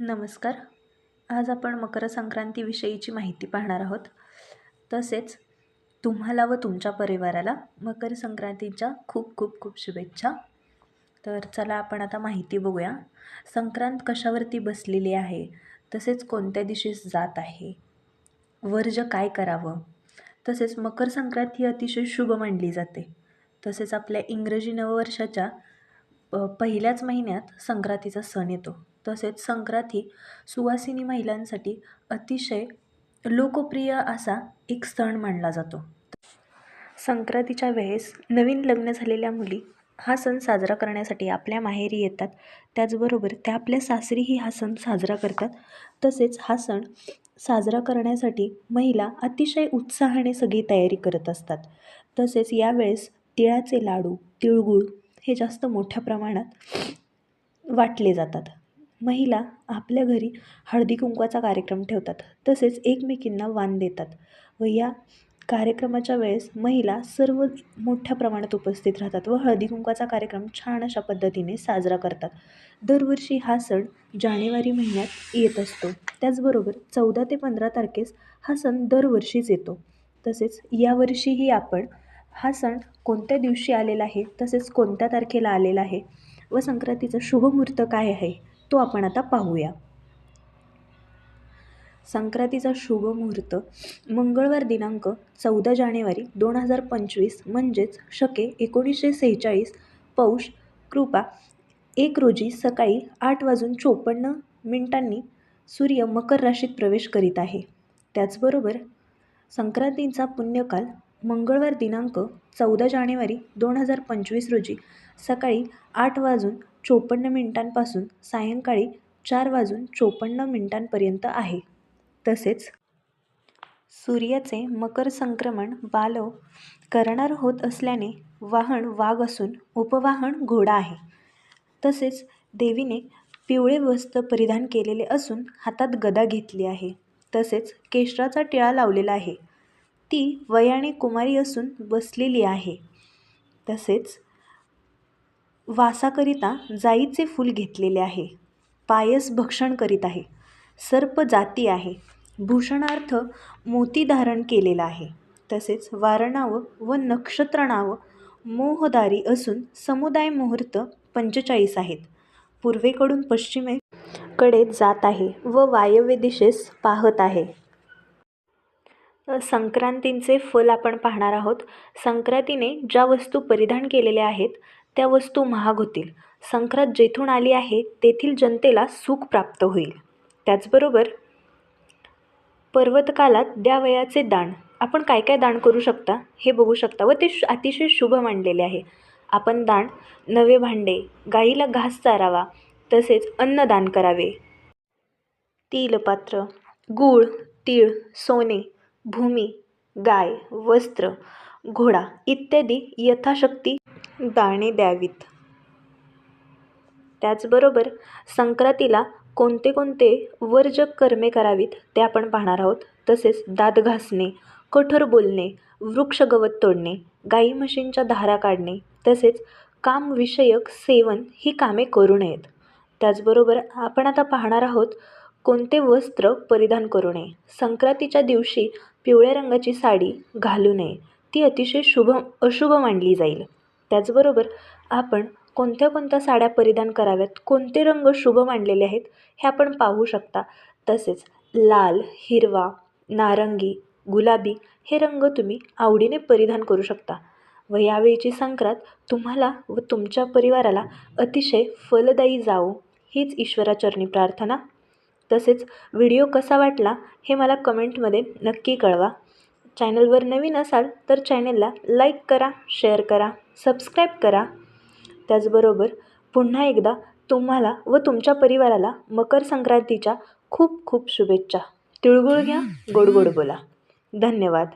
नमस्कार. आज आपण मकर संक्रांतीविषयीची माहिती पाहणार आहोत. तसेच तुम्हाला व तुमच्या परिवाराला मकर संक्रांतीच्या खूप खूप खूप शुभेच्छा. तर चला आपण आता माहिती बघूया. संक्रांत कशावरती बसलेली आहे? तसेच कोणत्या दिवशी जात आहे? वर्ज काय करावं? तसेच मकर संक्रांत ही अतिशय शुभ मानली जाते. तसेच आपल्या इंग्रजी नववर्षाच्या पहिल्याच महिन्यात संक्रांतीचा सण येतो. तसेच संक्रांत ही सुवासिनी महिलांसाठी अतिशय लोकप्रिय असा एक सण मानला जातो. संक्रांतीच्या वेळेस नवीन लग्न झालेल्या मुली हा सण साजरा करण्यासाठी आपल्या माहेरी येतात. त्याचबरोबर त्या आपल्या सासरीही हा सण साजरा करतात. तसेच हा सण साजरा करण्यासाठी महिला अतिशय उत्साहाने सगळी तयारी करत असतात. तसेच यावेळेस तिळाचे लाडू तिळगूळ हे जास्त मोठ्या प्रमाणात वाटले जातात. महिला आपल्या घरी हळदी कुंकवाचा कार्यक्रम ठेवतात. तसेच एकमेकींना वाण देतात व या कार्यक्रमाच्या वेळेस महिला सर्व मोठ्या प्रमाणात उपस्थित राहतात व हळदी कुंकवाचा कार्यक्रम छान अशा पद्धतीने साजरा करतात. दरवर्षी हा सण जानेवारी महिन्यात येत असतो. त्याचबरोबर चौदा ते पंधरा तारखेस हा सण दरवर्षीच येतो. तसेच यावर्षीही आपण हा सण कोणत्या दिवशी आलेला आहे तसेच कोणत्या तारखेला आलेला आहे व संक्रांतीचा शुभमुहूर्त काय आहे तो आपण आता पाहूया. संक्रांतीचा शुभ मुहूर्त मंगळवार दिनांक चौदा जानेवारी दोन हजार पंचवीस म्हणजेच शके एकोणीसशे सेहेचाळीस पौष कृपा एक रोजी सकाळी आठ वाजून चोपन्न मिनिटांनी सूर्य मकर राशीत प्रवेश करीत आहे. त्याचबरोबर संक्रांतीचा पुण्यकाल मंगळवार दिनांक चौदा जानेवारी दोन हजार पंचवीस रोजी सकाळी आठ वाजून चोपन्न मिनिटांपासून सायंकाळी चार वाजून चोपन्न मिनिटांपर्यंत आहे. तसेच सूर्याचे मकर संक्रमण बालव करणार होत असल्याने वाहन वाघ असून उपवाहन घोडा आहे. तसेच देवीने पिवळे वस्त्र परिधान केलेले असून हातात गदा घेतली आहे. तसेच केशराचा टिळा लावलेला आहे. ती वयाने कुमारी असून बसलेली आहे. तसेच वासाकरिता जाईचे फूल घेतलेले आहे. पायस भक्षण करीत आहे. सर्प जाती आहे. भूषणार्थ मोती धारण केलेला आहे. तसेच वारणावं व नक्षत्रनावं मोहदारी असून समुदाय मुहूर्त पंचेचाळीस आहेत. पूर्वेकडून पश्चिमेकडे जात आहे व वायव्य दिशेस पाहत आहे. संक्रांतींचे फल आपण पाहणार आहोत. संक्रांतीने ज्या वस्तू परिधान केलेल्या आहेत त्या वस्तू महाग होतील. संक्रांत जेथून आली आहे तेथील जनतेला सुख प्राप्त होईल. त्याचबरोबर पर्वतकालात द्यावयाचे दान. आपण काय काय दान करू शकता हे बघू शकता व ते अतिशय शुभ मानलेले आहे. आपण दान नवे भांडे गाईला घास चारावा तसेच अन्नदान करावे. तिलपात्र गूळ तीळ सोने भूमी गाय वस्त्र घोडा इत्यादी यथाशक्ती दाणे द्यावीत. त्याचबरोबर संक्रांतीला कोणते कोणते वर्ज कर्मे करावीत ते आपण पाहणार आहोत. तसेच दात घासणे कठोर बोलणे वृक्ष गवत तोडणे गाई म्हशींच्या धारा काढणे तसेच कामविषयक सेवन ही कामे करू नयेत. त्याचबरोबर आपण आता पाहणार आहोत कोणते वस्त्र परिधान करू नये? संक्रांतीच्या दिवशी पिवळ्या रंगाची साडी घालू नये. ती अतिशय शुभ अशुभ मानली जाईल. त्याचबरोबर आपण कोणत्या कोणत्या साड्या परिधान कराव्यात? कोणते रंग शुभ मानलेले आहेत? हे आपण पाहू शकता. तसेच लाल हिरवा नारंगी गुलाबी हे रंग तुम्ही आवडीने परिधान करू शकता व यावेळीची संक्रांत तुम्हाला व तुमच्या परिवाराला अतिशय फलदायी जावो. हीच ईश्वराचरणी प्रार्थना तसेच व्हिडिओ कसा वाटला हे मला कमेंटमध्ये नक्की कळवा. चॅनलवर नवीन असाल तर चॅनलला लाईक करा शेअर करा सबस्क्राईब करा. त्याचबरोबर पुन्हा एकदा तुम्हाला व तुमच्या परिवाराला मकर संक्रांतीच्या खूप खूप शुभेच्छा. तिळगुळ घ्या गोड गोड बोला. धन्यवाद.